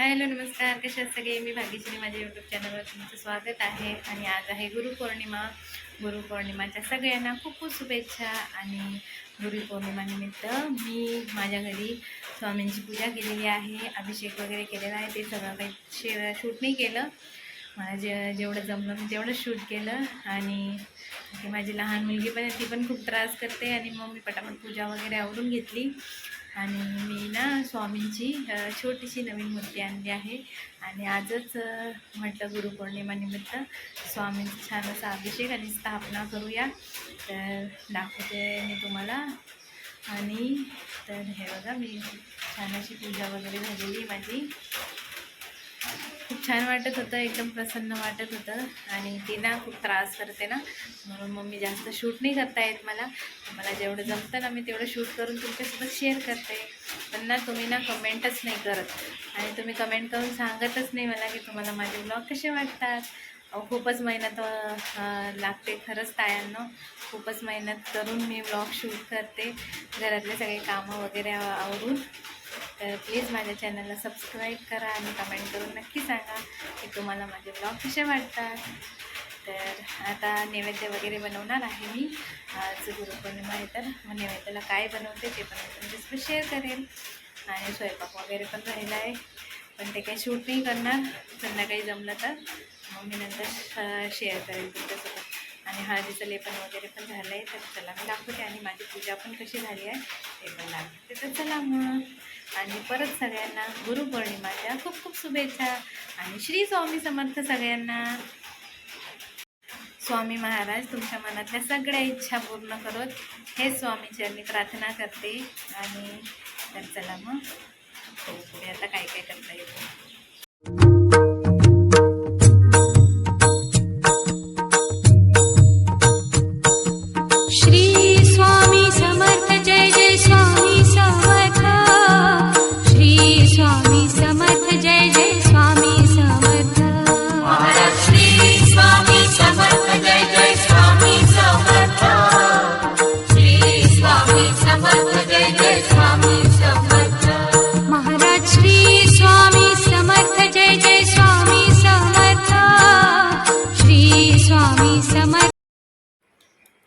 Hello नमस्कार. कशा सगळे? मी भाग्यश्री. माझ्या यूट्यूब चॅनलवर तुमचं स्वागत आहे. आणि आज आहे गुरुपौर्णिमा. गुरुपौर्णिमाच्या सगळ्यांना खूप खूप शुभेच्छा आणि गुरुपौर्णिमानिमित्त मी माझ्या घरी स्वामींची पूजा केलेली आहे. अभिषेक वगैरे केलेला आहे. ते सगळं काही शे शूट नाही केलं. मला जे जेवढं जमलं मी तेवढं शूट केलं. आणि माझी लहान मुलगी पण आहे ती पण खूप त्रास करते. आणि मग मी पटापट पूजा वगैरे आवरून घेतली. आणि मी ना स्वामींची छोटीशी नवीन मूर्ती आणली आहे. आणि आजच म्हटलं गुरुपौर्णिमानिमित्त स्वामींचा छान असा अभिषेक आणि स्थापना करूया. तर दाखवते मी तुम्हाला. आणि तर हे बघा मी छान अशी पूजा वगैरे झालेली माझी. छान वाटत होतं एकदम प्रसन्न वाटत होतं. आणि ती ना खूप त्रास करते ना. म्हणून मग मी जास्त शूट नाही करता येत मला. मला जेवढं जमतं ना मी तेवढं शूट करून तुमच्यासोबत शेअर करते. पण ना तुम्ही ना कमेंटच नाही करत. आणि तुम्ही कमेंट करून सांगतच नाही मला की तुम्हाला माझे ब्लॉग कसे वाटतात. खूपच मेहनत लागते खरंच तायांना. खूपच मेहनत करून मी ब्लॉग शूट करते. घरातले सगळे कामं वगैरे आवरून. तर प्लीज माझ्या चॅनलला सबस्क्राईब करा आणि कमेंट करून नक्की सांगा की तुम्हाला माझे ब्लॉग कसे वाटतात. तर आता नैवेद्य वगैरे बनवणार आहे मी. आज गुरुपौर्णिमा आहे तर मग नैवेद्याला काय बनवते ते पण मी तुमच्यासोबत शेअर करेन. आणि स्वयंपाक वगैरे पण राहिला आहे. पण ते काही शूट नाही करणार. संध्याकाळी जमलं तर मग मी नंतर शेअर करेन तुमच्यासोबत. आणि हळदीचं लेपन वगैरे पण झालं आहे तर चला मी दाखवते आणि माझी पूजा पण कशी झाली आहे ते पण दाखवते. तर चला मग. आणि परत सगळ्यांना गुरुपौर्णिमाच्या खूप खूप शुभेच्छा. आणि श्री स्वामी समर्थ सगळ्यांना. स्वामी महाराज तुमच्या मनातल्या सगळ्या इच्छा पूर्ण करत हे स्वामीचरणी प्रार्थना करते. आणि तर चला मग हो पुढे आता काय काय करते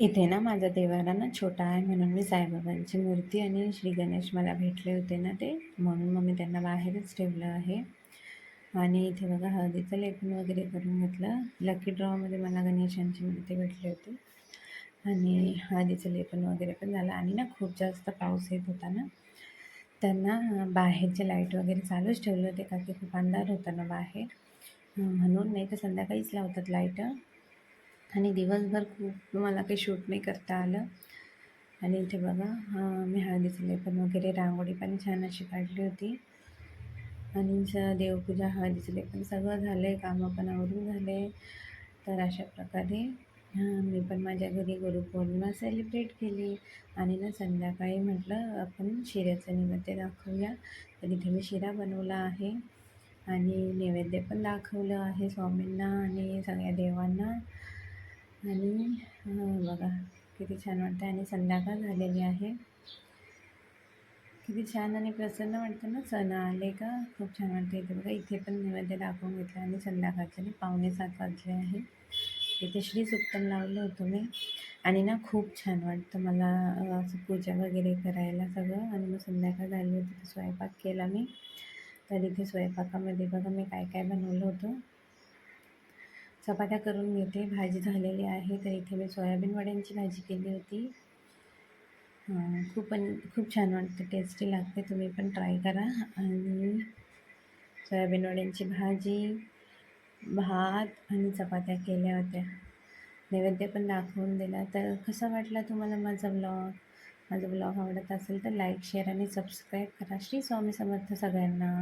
इथे ना माझा देवारा ना छोटा आहे म्हणून मी साईबाबांची मूर्ती आणि श्री गणेश मला भेटले होते ना ते. म्हणून मग मी त्यांना बाहेरच ठेवलं आहे. आणि इथे बघा हळदीचं लेपन वगैरे करून घेतलं. लकी ड्रॉमध्ये मला गणेशांची मूर्ती भेटली होती. आणि हळदीचं लेपन वगैरे पण झालं. आणि ना खूप जास्त पाऊस येत होता ना. त्यांना बाहेरचे लाइट वगैरे चालूच ठेवले होते का की खूप अंधार होता ना बाहेर. म्हणून नाही तर संध्याकाळीच लावतात लाइट. आणि दिवसभर खूप मला काही शूट नाही करता आलं. आणि इथे बघा मी हळदीचं लेपन वगैरे रांगोळी पण छान अशी काढली होती. आणि स- देवपूजा हळदीचं लेपन सगळं झालं आहे कामं पण आवरून झाले. तर अशा प्रकारे मी पण माझ्या घरी गुरुपौर्णिमा सेलिब्रेट केली. आणि ना संध्याकाळी म्हटलं आपण शिऱ्याचं नैवेद्य दाखवूया. तर इथे मी शिरा बनवला आहे. आणि नैवेद्य पण दाखवलं आहे स्वामींना आणि सगळ्या देवांना. आणि बघा किती छान वाटतं आणि संध्याकाळ झालेली आहे. किती छान आणि प्रसन्न वाटतं ना सण आले का? खूप छान वाटतं इथे. बघा इथे पण नैवेद्य दाखवून घेतलं आणि संध्याकाळचे ना पावणे सात वाजले आहे. इथे श्री सुक्तम लावलं होतं मी. आणि ना खूप छान वाटतं मला असं पूजा वगैरे करायला सगळं. आणि मग संध्याकाळ झाली होती स्वयंपाक केला मी. तर इथे स्वयंपाकामध्ये बघा मी काय काय बनवलं होतं. चपात्या करून घेते. भाजी झालेली आहे तर इथे मी सोयाबीन वड्यांची भाजी केली होती. खूप पण खूप छान वाटते टेस्टी लागते तुम्ही पण ट्राय करा. आणि सोयाबीन वड्यांची भाजी भात आणि चपात्या केल्या होत्या. नैवेद्य पण दाखवून दिला. तर कसा वाटला तुम्हाला माझा ब्लॉग माझा ब्लॉग आवडत असेल तर लाईक शेअर आणि सबस्क्राईब करा. श्री स्वामी समर्थ सगळ्यांना.